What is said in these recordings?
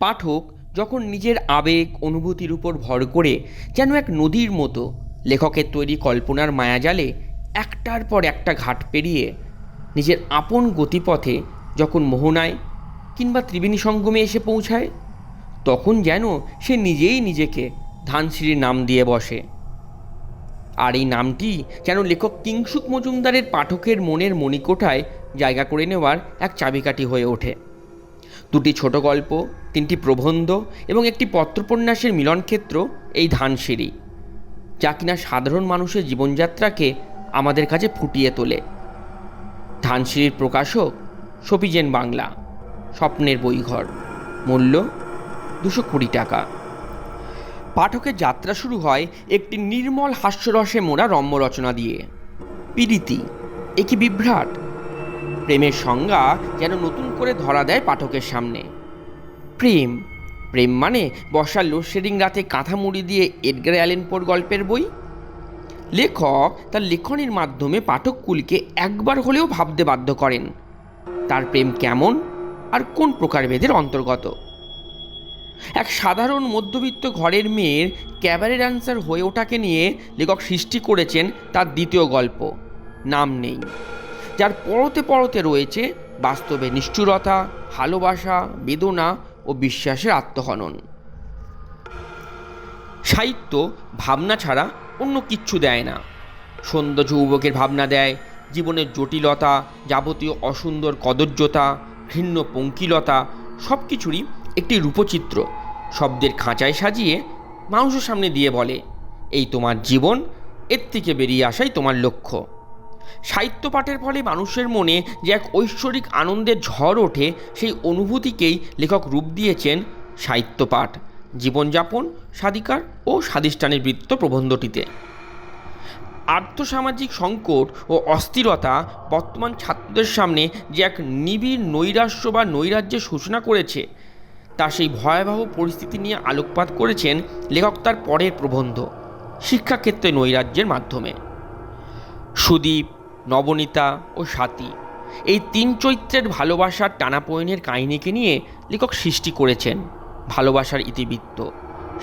পাঠক যখন নিজের আবেগ, অনুভূতির উপর ভর করে যেন এক নদীর মতো লেখকের তৈরি কল্পনার মায়াজালে একটার পর একটা ঘাট পেরিয়ে নিজের আপন গতিপথে যখন মোহনায় কিংবা ত্রিবেণী সঙ্গমে এসে পৌঁছায়, তখন যেন সে নিজেই নিজেকে ধানসিঁড়ির নাম দিয়ে বসে। আর এই নামটি যেন লেখক কিংসুক মজুমদারের পাঠকের মনের মণিকোঠায় জায়গা করে নেওয়ার এক চাবিকাঠি হয়ে ওঠে। দুটি ছোট গল্প, তিনটি প্রবন্ধ এবং একটি পত্রোপন্যাসের মিলনক্ষেত্র এই ধানসিঁড়ি, যা কিনা সাধারণ মানুষের জীবনযাত্রাকে আমাদের কাছে ফুটিয়ে তোলে। ধানসিঁড়ির প্রকাশক সপিজেন বাংলা। স্বপ্নের বইঘর। মূল্য দুশো কুড়ি টাকা। পাঠকের যাত্রা শুরু হয় একটি নির্মল হাস্যরসে মোড়া রম্য রচনা দিয়ে। পীড়িতি এ কি বিভ্রাট? প্রেমের সংজ্ঞা যেন নতুন করে ধরা দেয় পাঠকের সামনে। প্রেম। প্রেম মানে বর্ষার লোডশেডিং রাতে কাঁথা মুড়ি দিয়ে এডগার অ্যালেনপোর গল্পের বই? লেখক তার লেখনের মাধ্যমে পাঠককুলকে একবার হলেও ভাবতে বাধ্য করেন, তার প্রেম কেমন আর কোন প্রকারভেদের অন্তর্গত? এক সাধারণ মধ্যবিত্ত ঘরের মেয়ের ক্যাবারে ডান্সার হয়ে ওঠাকে নিয়ে লেখক সৃষ্টি করেছেন তার দ্বিতীয় গল্প, নাম নেই। যার পরতে পরতে রয়েছে বাস্তবে নিষ্ঠুরতা, ভালোবাসা, বেদনা ও বিশ্বাসের আত্মহনন। সাহিত্য ভাবনা ছাড়া অন্য কিচ্ছু দেয় না। সৌন্দর্য যৌবকের ভাবনা দেয়, জীবনের জটিলতা, যাবতীয় অসুন্দর কদর্যতা, ঘৃণ্য পঙ্কিলতা সব কিছুরই একটি রূপচিত্র। শব্দের খাঁচায় সাজিয়ে মানুষের সামনে দিয়ে বলে, এই তোমার জীবন, এর থেকে বেরিয়ে আসাই তোমার লক্ষ্য। সাহিত্য পাঠের ফলে মানুষের মনে যে এক ঐশ্বরিক আনন্দের ঝড় ওঠে, সেই অনুভূতিকেই লেখক রূপ দিয়েছেন সাহিত্য পাঠ জীবনযাপন, স্বাধিকার ও স্বাধিষ্ঠানের বৃত্ত প্রবন্ধটিতে। আর্থসামাজিক সংকট ও অস্থিরতা বর্তমান ছাত্রদের সামনে যে এক নিবিড় নৈরাশ্য বা নৈরাজ্যের সূচনা করেছে, তা সেই ভয়াবহ পরিস্থিতি নিয়ে আলোকপাত করেছেন লেখক তার পরের প্রবন্ধ, শিক্ষাক্ষেত্রে নৈরাজ্যের মাধ্যমে। সুদীপ নবনীতা ও স্বাতী এই তিন চরিত্রের ভালোবাসার টানাপোয়েনের কাহিনীকে নিয়ে লেখক সৃষ্টি করেছেন ভালোবাসার ইতিবৃত্ত,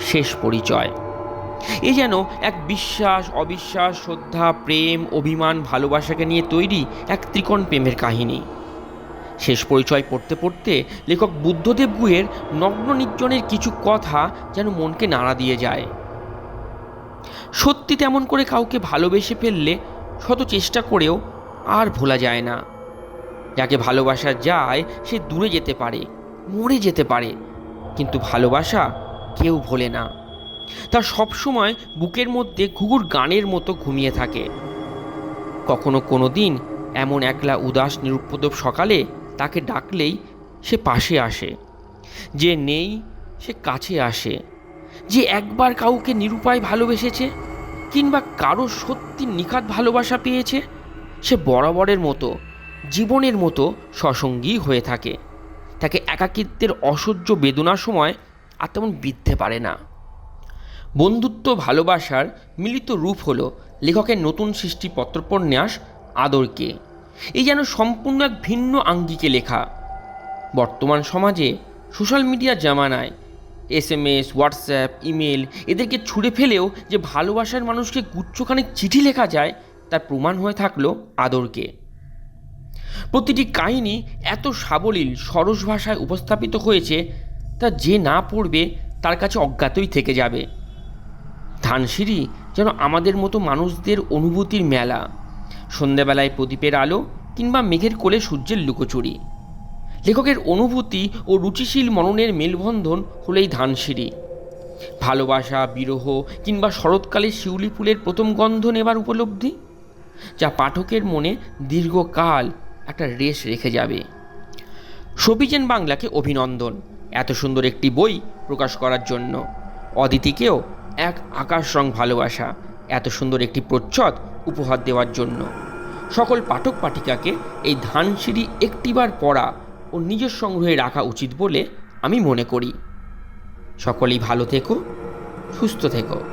শেষ পরিচয়। এ যেন এক বিশ্বাস, অবিশ্বাস, শ্রদ্ধা, প্রেম, অভিমান, ভালোবাসাকে নিয়ে তৈরি এক ত্রিকোণ প্রেমের কাহিনী। শেষ পরিচয় পড়তে পড়তে লেখক বুদ্ধদেব গুহের নগ্ন নির্জনের কিছু কথা যেন মনকে নাড়া দিয়ে যায়। সত্যি তেমন করে কাউকে ভালোবেসে ফেললে শত চেষ্টা করেও আর ভোলা যায় না। যাকে ভালোবাসা যায়, সে দূরে যেতে পারে, মরে যেতে পারে, কিন্তু ভালোবাসা কেউ ভোলে না। তা সবসময় বুকের মধ্যে ঘুঘুর গানের মতো ঘুমিয়ে থাকে। কখনো কোনো দিন এমন একলা উদাস নিরুপদ্রব সকালে তাকে ডাকলেই সে পাশে আসে। যে নেই, সে কাছে আসে। যে একবার কাউকে নিরুপায় ভালোবেসেছে কিংবা কারও সত্যি নিখাত ভালোবাসা পেয়েছে? সে বরাবরের মতো, জীবনের মতো সসঙ্গী হয়ে থাকে। তাকে একাকিত্বের অসহ্য বেদনার সময় আর তেমন বিধতে পারে না। বন্ধুত্ব ভালোবাসার মিলিত রূপ হলো লেখকের নতুন সৃষ্টি পত্রোপন্যাস আদরকে। এই যেন সম্পূর্ণ এক ভিন্ন আঙ্গিকে লেখা। বর্তমান সমাজে সোশ্যাল মিডিয়ার জামানায় S M S WhatsApp email এদেরকে ছুঁড়ে ফেলেও যে ভালোবাসার মানুষকে গুচ্ছখানেক চিঠি লেখা যায়, তার প্রমাণ হয়ে থাকল আদরকে। প্রতিটি কাহিনী এত সাবলীল, সরস ভাষায় উপস্থাপিত হয়েছে, তা যে না পড়বে, তার কাছে অজ্ঞাতই থেকে যাবে। ধানসিঁড়ি যেন আমাদের মতো মানুষদের অনুভূতির মেলা। সন্ধ্যাবেলায় প্রদীপের আলো কিংবা মেঘের কোলে সূর্যের লুকোচুরি। লেখকের অনুভূতি ও রুচিশীল মননের মেলবন্ধন হলেই ধানসিঁড়ি। ভালোবাসা, বিরহ কিংবা শরৎকালে শিউলি ফুলের প্রথম গন্ধ নেবার উপলব্ধি? যা পাঠকের মনে দীর্ঘকাল একটা রেশ রেখে যাবে। সবিজেন বাংলাকে অভিনন্দন এত সুন্দর একটি বই প্রকাশ করার জন্য। অদিতিকেও এক আকাশ রং ভালোবাসা, এত সুন্দর একটি প্রচ্ছদ উপহার দেওয়ার জন্য। সকল পাঠক পাঠিকাকে এই ধানসিঁড়ি একটিবার পড়া ও নিজের সংগ্রহে রাখা উচিত বলে আমি মনে করি। সকলেই ভালো থেকো সুস্থ থেকো।